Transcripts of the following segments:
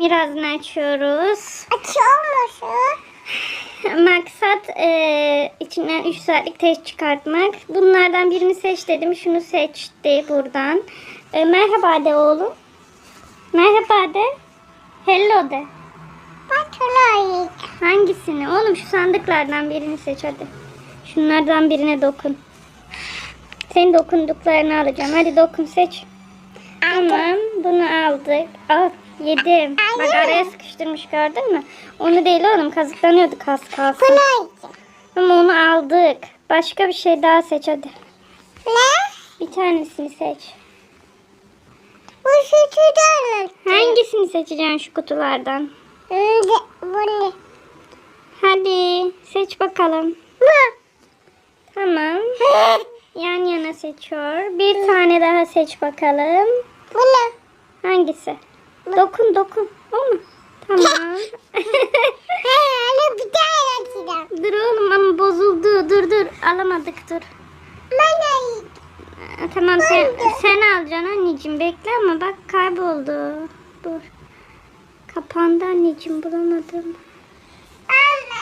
Birazdan açıyoruz. Açıyor musun? Maksat eee, içinden 3 saatlik test çıkartmak. Bunlardan birini seç dedim. Şunu seçti buradan. E, merhaba de oğlum. Merhaba de. Hello de. Patlayı. Hangisini? Oğlum şu sandıklardan birini seç hadi. Şunlardan birine dokun. Senin dokunduklarını alacağım. Hadi dokun seç. Tamam bunu aldık. Al yedim. Bak araya sıkıştırmış gördün mü? Onu değil oğlum kazıklanıyorduk az kalsın. Bunu Ama onu aldık. Başka bir şey daha seç hadi. Ne? Bir tanesini seç. Bu sütüden Hangisini seçeceksin şu kutulardan? Bunu. Hadi seç bakalım. Bu. Tamam. Yan yana seçiyor. Bir tane daha seç bakalım. Bunu. Hangisi? Dokun dokun. O mu? Tamam. Hani bir daha açacağım. dur oğlum ama bozuldu. Dur dur. Alamadık dur. Ben Tamam sen, sen alacaksın anneciğim. Bekle ama bak kayboldu. Dur. Kapandı anneciğim bulamadım.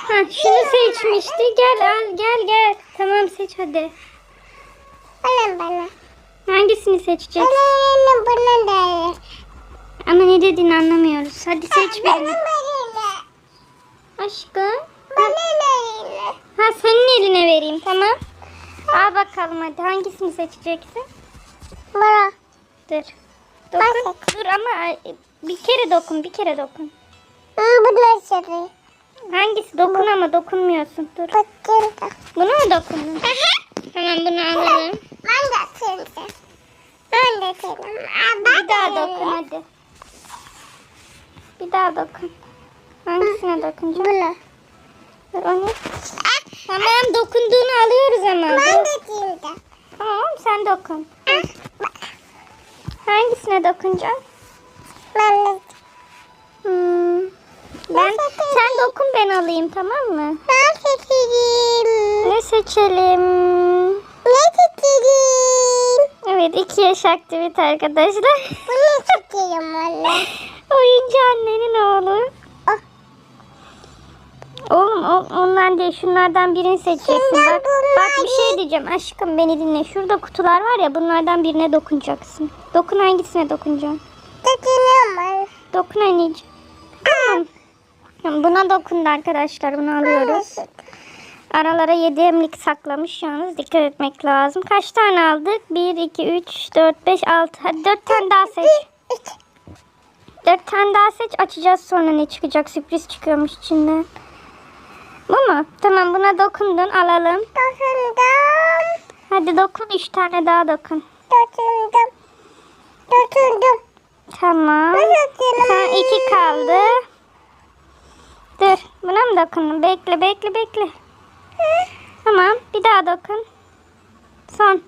Ha, şunu seçmişti. Gel al gel gel. Tamam seç hadi. Bana bana. Hangisini seçeceksin? Bana bana da. Ama ne dediğini anlamıyoruz. Hadi seç birini. Aşkım. Bana. Ha senin eline vereyim tamam. Al bakalım hadi hangisini seçeceksin? Bana. Dur. Dokun. Dur ama bir kere dokun bir kere dokun. Bunu açalım. Hangisi? Dokun ama dokunmuyorsun. Dur. Da. Bunu mu dokundun? tamam bunu alalım. Ben de atayım. Ben de atayım. Bir daha dokun hadi. Bir daha dokun. Hangisine dokunacağım? Bunu. Dur o ne? Tamam dokunduğunu alıyoruz ama. Ben de da. Tamam sen dokun. Hangisine dokunacağım? Ben de. Hmm. Ben, sen dokun ben alayım tamam mı? Ben seçeyim. Ne seçelim? Ne seçeyim? Evet iki yaş aktivite arkadaşlar. Bunu seçeyim valla. Oyuncu annenin oğlu. Ah. Oğlum o, ondan değil şunlardan birini seçeceksin. Şundan Bak, bak bir şey diyeceğim aşkım beni dinle. Şurada kutular var ya bunlardan birine dokunacaksın. Dokun hangisine dokunacaksın? Ben. Dokun anneciğim. Tamam, Buna dokundu arkadaşlar bunu alıyoruz. Aralara 7 emlik saklamış yalnız dikkat etmek lazım. Kaç tane aldık? 1, 2, 3, 4, 5, 6. Hadi 4 tane daha seç. Üç. 4 tane daha seç açacağız sonra ne çıkacak sürpriz çıkıyormuş içinden. Bu mu? Tamam buna dokundun alalım. Dokundum. Hadi dokun 3 tane daha dokun. Dokundum. Dokundum. Tamam. Dokundum. Ha, iki kaldı. Dur buna mı dokundun? Bekle bekle bekle. Tamam bir daha dokun. Son.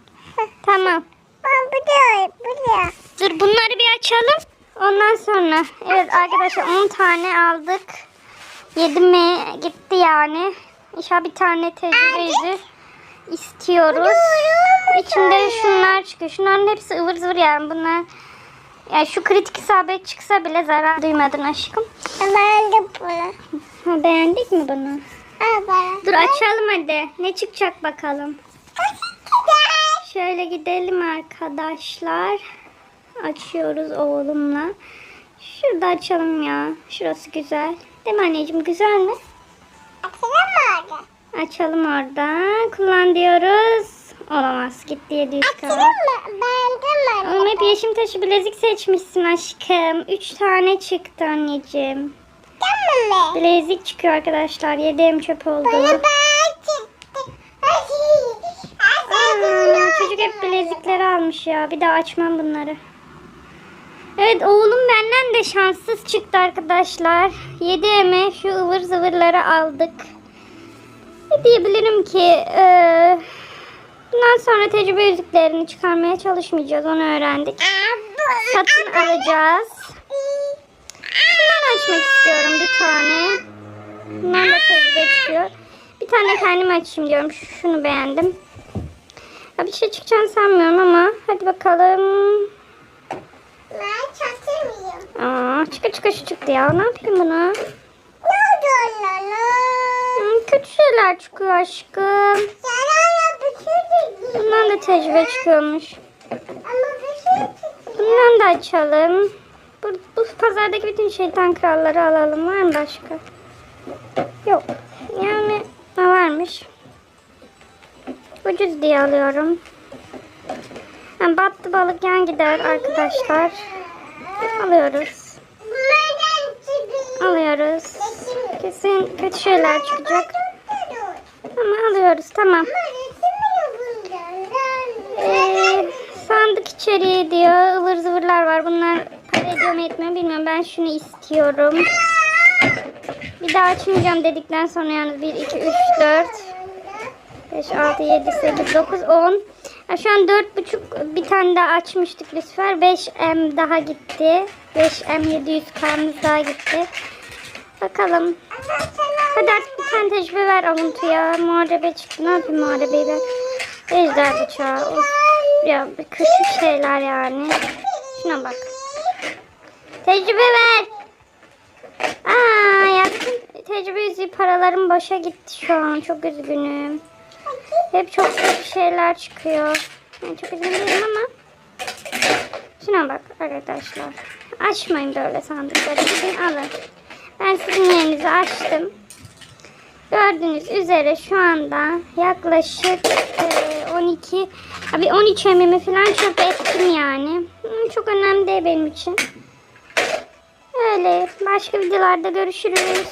Tamam. Ben bu da. Bu da. Dur bunları bir açalım. Ondan sonra. Evet arkadaşlar 10 tane aldık. 7 mi gitti yani. İnşallah bir tane tecrübe yüzü istiyoruz. İçinde şunlar çıkıyor. Şunların hepsi ıvır zıvır yani bunlar. Ya şu kritik isabet çıksa bile zarar duymadın aşkım. Ben de bunu. Ha, beğendik mi bunu? Bana. Dur açalım hadi. Ne çıkacak bakalım. Şöyle gidelim arkadaşlar. Açıyoruz oğlumla. Şurada açalım ya. Şurası güzel. Değil mi anneciğim? Güzel mi? Açalım mı orada? Açalım oradan. Kullan diyoruz. Olamaz. Gitti 700 Açalım kaldı. mı? Beğendin mi? Oğlum hep yeşim taşı bilezik seçmişsin aşkım. 3 tane çıktı anneciğim. Mı? Bilezik çıkıyor arkadaşlar. Yedim çöp oldu. Ben çıktım. Aa, çocuk hep bilezikleri almış ya. Bir daha açmam bunları. Evet oğlum benden de şanssız çıktı arkadaşlar. 7 eme şu ıvır zıvırları aldık. Ne diyebilirim ki? Ee, bundan sonra tecrübe yüzüklerini çıkarmaya çalışmayacağız. Onu öğrendik. Satın alacağız. Açmak istiyorum bir tane. Bundan da tecrübe çıkıyor. Bir tane kendim açayım diyorum. Şunu beğendim. Ya bir şey çıkacağını sanmıyorum ama hadi bakalım. Ben çatırmıyorum. Aa, çıkı çıkı şu çıktı ya. Ne yapayım bunu? Ne oldu Lala? Hmm, kötü şeyler çıkıyor aşkım. Bundan da tecrübe çıkıyormuş. Ama bir şey. Bundan da açalım. Bu, bu pazardaki bütün şeytan kralları alalım. Var mı başka? Yok. Yani ha, varmış. Ucuz diye alıyorum. Ha, battı balık yan gider arkadaşlar. Alıyoruz. Alıyoruz. Kesin kötü şeyler çıkacak. Ama alıyoruz tamam. Ee, sandık içeriği diyor. ıvır zıvırlar var. Bunlar mu etmiyor bilmiyorum. Ben şunu istiyorum. Bir daha açmayacağım dedikten sonra yalnız 1, 2, 3, 4, 5, 6, 7, 8, 9, 10. Ha, şu an 4,5 bir tane daha açmıştık Lütfer. 5M daha gitti. 5M 700 k'mız daha gitti. Bakalım. Hadi artık bir tane tecrübe ver avuntuya. Muharebe çıktı. Ne yapayım muharebeyi ben? Ejder bıçağı. Of. Ya bir küçük şeyler yani. Şuna bak. Tecrübe ver. Aa yaptım. Tecrübe yüzüğü paralarım boşa gitti şu an. Çok üzgünüm. Hep çok kötü şeyler çıkıyor. Ben çok üzgün değilim ama. Şuna bak arkadaşlar. Açmayın böyle sandıkları. Gidin alın. Ben sizin yerinizi açtım. Gördüğünüz üzere şu anda yaklaşık e, 12 abi 13 emimi falan çöpe ettim yani. Çok önemli değil benim için. Öyle. Başka videolarda görüşürüz.